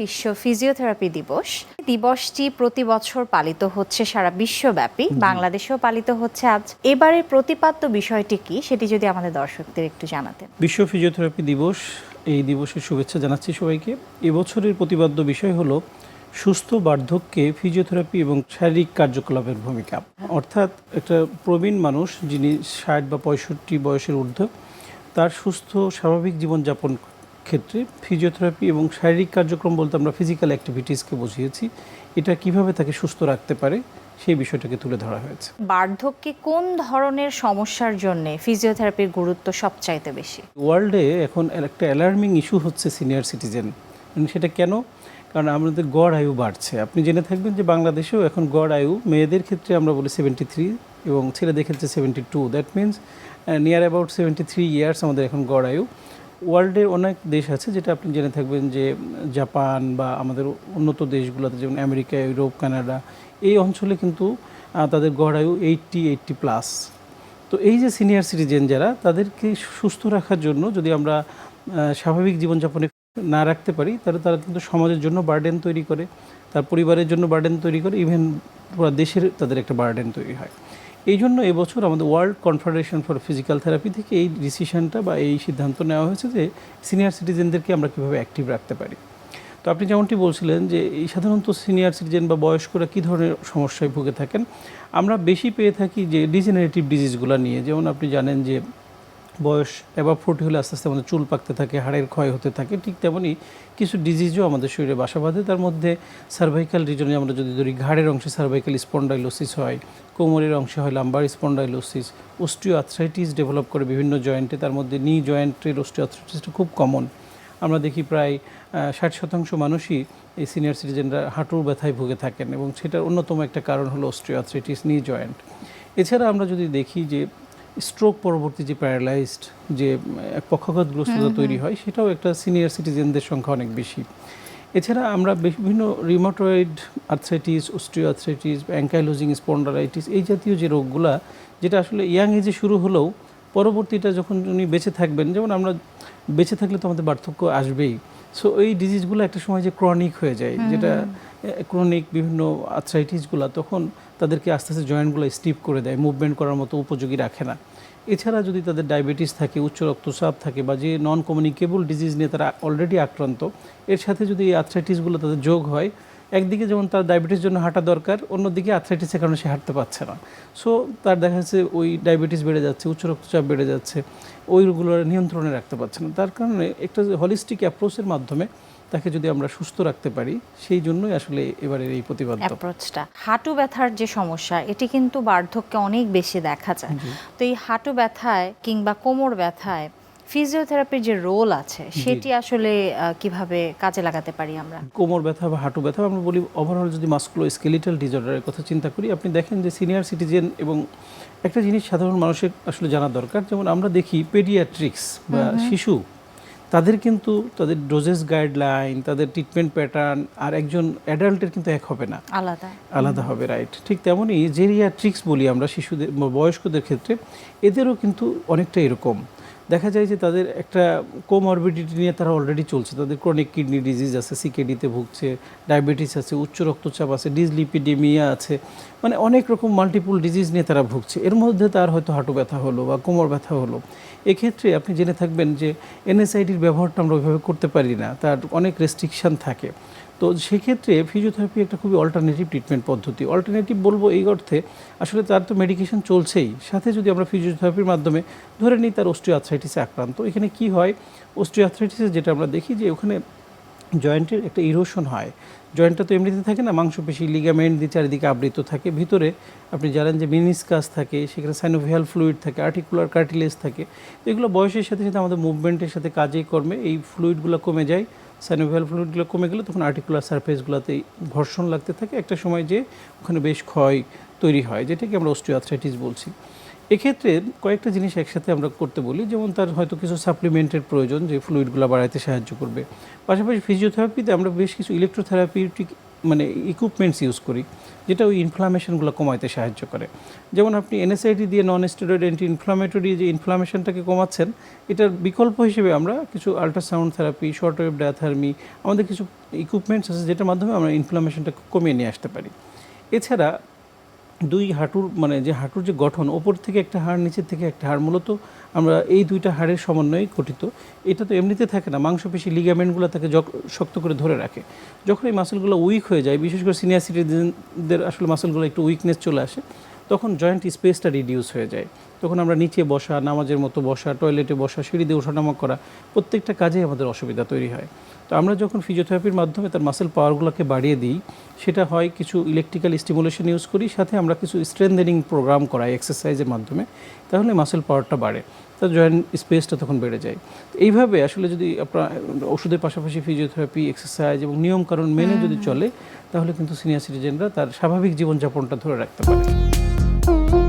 বিশ্ব ফিজিওথেরাপি দিবস। দিবসটি প্রতি বছর পালিত হচ্ছে সারা বিশ্বব্যাপী। বাংলাদেশেও পালিত হচ্ছে আজ। এবারের প্রতিপাদ্য বিষয়টি কি সেটি যদি আমাদের দর্শকদের একটু জানাতেন। বিশ্ব ফিজিওথেরাপি দিবস এই দিবসের শুভেচ্ছা জানাচ্ছি সবাইকে। এবছরের প্রতিপাদ্য বিষয় হলো সুস্থ বার্ধক্যে ফিজিওথেরাপি এবং শারীরিক কার্যকলাপের ভূমিকা। অর্থাৎ একটা প্রবীণ মানুষ যিনি ষাট বা পঁয়ষট্টি বয়সের ঊর্ধ্ব তার সুস্থ স্বাভাবিক জীবনযাপন ক্ষেত্রে ফিজিওথেরাপি এবং শারীরিক কার্যক্রম বলতে আমরা ফিজিক্যাল অ্যাক্টিভিটিসকে বুঝিয়েছি। এটা কীভাবে তাকে সুস্থ রাখতে পারে সেই বিষয়টাকে তুলে ধরা হয়েছে। বার্ধক্যে কোন ধরনের সমস্যার জন্য ফিজিওথেরাপির গুরুত্ব সবচাইতে বেশি? ওয়ার্ল্ডে এখন একটা অ্যালার্মিং ইস্যু হচ্ছে সিনিয়র সিটিজেন সেটা কেন? কারণ আমাদের গড় আয়ু বাড়ছে। আপনি জেনে থাকবেন যে বাংলাদেশেও এখন গড় আয়ু মেয়েদের ক্ষেত্রে আমরা বলি সেভেন্টি থ্রি এবং ছেলেদের ক্ষেত্রে seventy two that means near about seventy three years আমাদের এখন গড় আয়ু। ওয়ার্ল্ডের অনেক দেশ আছে যেটা আপনি জেনে থাকবেন যে জাপান বা আমাদের উন্নত দেশগুলোতে, যেমন আমেরিকা, ইউরোপ, কানাডা, এই অঞ্চলে কিন্তু তাদের গড় আয়ু এইটটি এইটটি প্লাস। তো এই যে সিনিয়র সিটিজেন যারা, তাদেরকে সুস্থ রাখার জন্য যদি আমরা স্বাভাবিক জীবনযাপনে না রাখতে পারি, তাহলে তারা কিন্তু সমাজের জন্য বার্ডেন তৈরি করে, তার পরিবারের জন্য বার্ডেন তৈরি করে, ইভেন পুরো দেশের তাদের একটা বার্ডেন তৈরি হয়। এই জন্য এবছর আমাদের World Confederation for Physical Therapy থেকে এই ডিসিশনটা বা এই সিদ্ধান্ত নেওয়া হয়েছে যে সিনিয়র সিটিজেনদেরকে আমরা কীভাবে অ্যাক্টিভ রাখতে পারি। তো আপনি যেমনটি বলছিলেন যে এই সাধারণত সিনিয়র সিটিজেন বা বয়স্করা কী ধরনের সমস্যায় ভুগে থাকেন, আমরা বেশি পেয়ে থাকি যে ডিজেনারেটিভ ডিজিজগুলো নিয়ে। যেমন আপনি জানেন যে বয়স এবার ফোর্টি হলে আস্তে আস্তে আমাদের চুল পাকতে থাকে, হাড়ের ক্ষয় হতে থাকে, ঠিক তেমনই কিছু ডিজিজও আমাদের শরীরে বাসা বাঁধে। তার মধ্যে সার্ভাইকাল রিজনে আমরা যদি ধরি, ঘাড়ের অংশে সার্ভাইকাল স্পন্ডাইলোসিস হয়, কোমরের অংশে হয় lumbar spondylosis osteoarthritis develop করে বিভিন্ন জয়েন্টে তার মধ্যে নি জয়েন্টের অস্টিও আর্থ্রাইটিসটা খুব কমন আমরা দেখি প্রায় ষাট শতাংশ মানুষই এই সিনিয়র সিটিজেনরা হাঁটুর ব্যথায় ভুগে থাকেন এবং সেটার অন্যতম একটা কারণ হলো অস্ট্রিওআর্থ্রাইটিস নি জয়েন্ট এছাড়া আমরা যদি দেখি যে স্ট্রোক পরবর্তী যে প্যারালাইজড যে পক্ষাঘাতগ্রস্ততা তৈরি হয় সেটাও একটা সিনিয়র সিটিজেনদের সংখ্যা অনেক বেশি। এছাড়া আমরা বিভিন্ন rheumatoid arthritis osteoarthritis ankylosing spondylitis এই জাতীয় যে রোগগুলা যেটা আসলে ইয়াং এজে শুরু হলেও পরবর্তীটা যখন উনি বেঁচে থাকবেন যেমন আমরা বেঁচে থাকলে তো আমাদের পার্থক্য আসবেই। সো এই ডিজিজগুলো একটা সময় যে ক্রনিক হয়ে যায় যেটা ক্রনিক বিভিন্ন আর্থ্রাইটিসগুলো তখন তাদেরকে আস্তে আস্তে জয়েন্টগুলো স্টিপ করে দেয় মুভমেন্ট করার মতো উপযোগী রাখে না। এছাড়া যদি তাদের ডায়াবেটিস থাকে, উচ্চ রক্তচাপ থাকে বা যে নন কমিউনিকেবল ডিজিজ নিয়ে তারা অলরেডি আক্রান্ত, এর সাথে যদি এই আর্থ্রাইটিসগুলো তাদের যোগ হয়, একদিকে যেমন তার ডায়াবেটিস জন্য হাঁটা দরকার, অন্যদিকে আর্থ্রাইটিসের কারণে সে হাঁটতে পারছে না। সো তার দেখা যাচ্ছে ওই ডায়াবেটিস বেড়ে যাচ্ছে, উচ্চ রক্তচাপ বেড়ে যাচ্ছে, ওইগুলো নিয়ন্ত্রণে রাখতে পারছে না। তার কারণে একটা হলিস্টিক অ্যাপ্রোচের মাধ্যমে তাকে যদি আমরা সুস্থ রাখতে পারি সেই জন্যই আসলে এবারের এই প্রতিবাদ্য। অ্যাপ্রোচটা। হাঁটু ব্যথার যে সমস্যা এটি কিন্তু বার্ধক্যে অনেক বেশি দেখা যায়। তো এই হাঁটু ব্যথায় কিংবা কোমর ব্যথায় ফিজিওথেরাপির যে রোল আছে সেটি আসলে কীভাবে কাজে লাগাতে পারি আমরা? কোমর ব্যথা বা হাঁটু ব্যথা আমরা বলি ওভারঅল যদি মাস্কুলো স্কেলিটাল ডিজর্ডারের কথা চিন্তা করি আপনি দেখেন যে সিনিয়র সিটিজেন এবং একটা জিনিস সাধারণ মানুষের আসলে জানা দরকার। যেমন আমরা দেখি পেডিয়াট্রিক্স বা শিশু তাদের কিন্তু তাদের ডোজেস গাইডলাইন তাদের ট্রিটমেন্ট প্যাটার্ন আর একজন অ্যাডাল্টের কিন্তু এক হবে না। আলাদা। আলাদা হবে রাইট ঠিক তেমনই জেরিয়া ট্রিক্স বলি আমরা শিশুদের বয়স্কদের ক্ষেত্রে এদেরও কিন্তু অনেকটা এরকম। দেখা যায় যে তাদের একটা কোমরবিডিটি নিয়ে তারা অলরেডি চলছে। তাদের ক্রনিক কিডনি ডিজিজ আছে সিকেডিতে ভুগছে ডায়াবেটিস আছে, উচ্চ রক্তচাপ আছে ডিজলিপিডেমিয়া আছে মানে অনেক রকম মাল্টিপুল ডিজিজ নিয়ে তারা ভুগছে। এর মধ্যে তার হয়তো হাঁটু ব্যথা হলো বা কোমর ব্যথা হলো। এক্ষেত্রে আপনি জেনে থাকবেন যে এনএসআইডির ব্যবহারটা আমরা ওইভাবে করতে পারি না। তার অনেক রেস্ট্রিকশন থাকে। তো সেক্ষেত্রে ফিজিওথেরাপি একটা খুবই অল্টারনেটিভ ট্রিটমেন্ট পদ্ধতি। অল্টারনেটিভ বলব এই অর্থে, আসলে তার তো মেডিকেশন চলছেই। সাথে যদি আমরা ফিজিওথেরাপির মাধ্যমে ধরে নিই তার অস্ট্রিওআর্থ্রাইটিসে আক্রান্ত, এখানে কি হয়? অস্ট্রিওআর্থ্রাইটিসে যেটা আমরা দেখি যে ওখানে জয়েন্টের একটা ইরোশন হয়। জয়েন্টটা তো এমনিতে থাকে না, মাংসপেশি লিগামেন্ট দিয়ে চারিদিকে আবৃত থাকে। ভিতরে আপনি জানেন যে মিনিসকাস থাকে, সেখানে সাইনোভিয়াল ফ্লুইড থাকে আর্টিকুলার কার্টিলেজ থাকে। এগুলো বয়সের সাথে সাথে আমাদের মুভমেন্টের সাথে কাজে কর্মে এই ফ্লুইডগুলো কমে যায়। সাইনোভিয়াল ফ্লুইডগুলো কমে গেলে তখন আর্টিকুলার সারফেসগুলোতেই ঘর্ষণ লাগতে থাকে। একটা সময় যে ওখানে বেশ ক্ষয় তৈরি হয়, যেটাকে আমরা অস্টিওআর্থ্রাইটিস বলছি। এক্ষেত্রে কয়েকটা জিনিস একসাথে আমরা করতে বলি, যেমন তার হয়তো কিছু সাপ্লিমেন্টের প্রয়োজন যে ফ্লুইডগুলো বাড়াইতে সাহায্য করবে। পাশাপাশি ফিজিওথেরাপিতে আমরা বেশ কিছু ইলেকট্রোথেরাপিউটিক মানে ইকুইপমেন্টস ইউজ করি, যেটা ওই ইনফ্লামেশনগুলো কমাইতে সাহায্য করে। যেমন আপনি এনএসআইডি দিয়ে নন স্টেরয়েড অ্যান্টি ইনফ্লামেটরি যে ইনফ্লামেশনটাকে কমাচ্ছেন, এটার বিকল্প হিসেবে আমরা কিছু ultrasound therapy short wave diathermy আমাদের কিছু ইকুইপমেন্টস আছে, যেটার মাধ্যমে আমরা ইনফ্লামেশনটা কমিয়ে নিয়ে আসতে পারি। এছাড়া দুই হাঁটুর মানে যে হাঁটুর যে গঠন, ওপর থেকে একটা হাড়, নিচের থেকে একটা হাড়, মূলত আমরা এই দুইটা হাড়ের সমন্বয়ে গঠিত। এটা তো এমনিতে থাকে না, মাংসপেশি লিগামেন্টগুলো তাকে শক্ত করে ধরে রাখে। যখন এই মাসেলগুলো উইক হয়ে যায়, বিশেষ করে সিনিয়র সিটিজেনদের আসলে মাসেলগুলো একটু উইকনেস চলে আসে তখন জয়েন্ট স্পেসটা রিডিউস হয়ে যায়। তখন আমরা নিচে বসা নামাজের মতো বসা টয়লেটে বসা সিঁড়ি দিয়ে ওঠানামা করা প্রত্যেকটা কাজেই আমাদের অসুবিধা তৈরি হয়। তো আমরা যখন ফিজিওথেরাপির মাধ্যমে তার মাসেল পাওয়ারগুলোকে বাড়িয়ে দিই সেটা হয় কিছু ইলেকট্রিক্যাল স্টিমুলেশন ইউজ করি সাথে আমরা কিছু স্ট্রেন্থেনিং প্রোগ্রাম করাই এক্সারসাইজের মাধ্যমে তাহলে মাসেল পাওয়ারটা বাড়ে। তার জয়েন্ট স্পেসটা তখন বেড়ে যায়। তো এইভাবে আসলে যদি আপনার ওষুধের পাশাপাশি ফিজিওথেরাপি এক্সারসাইজ এবং নিয়মকানুন মেনে যদি চলে তাহলে কিন্তু সিনিয়র সিটিজেনরা তার স্বাভাবিক জীবনযাপনটা ধরে রাখতে পারে। Oh.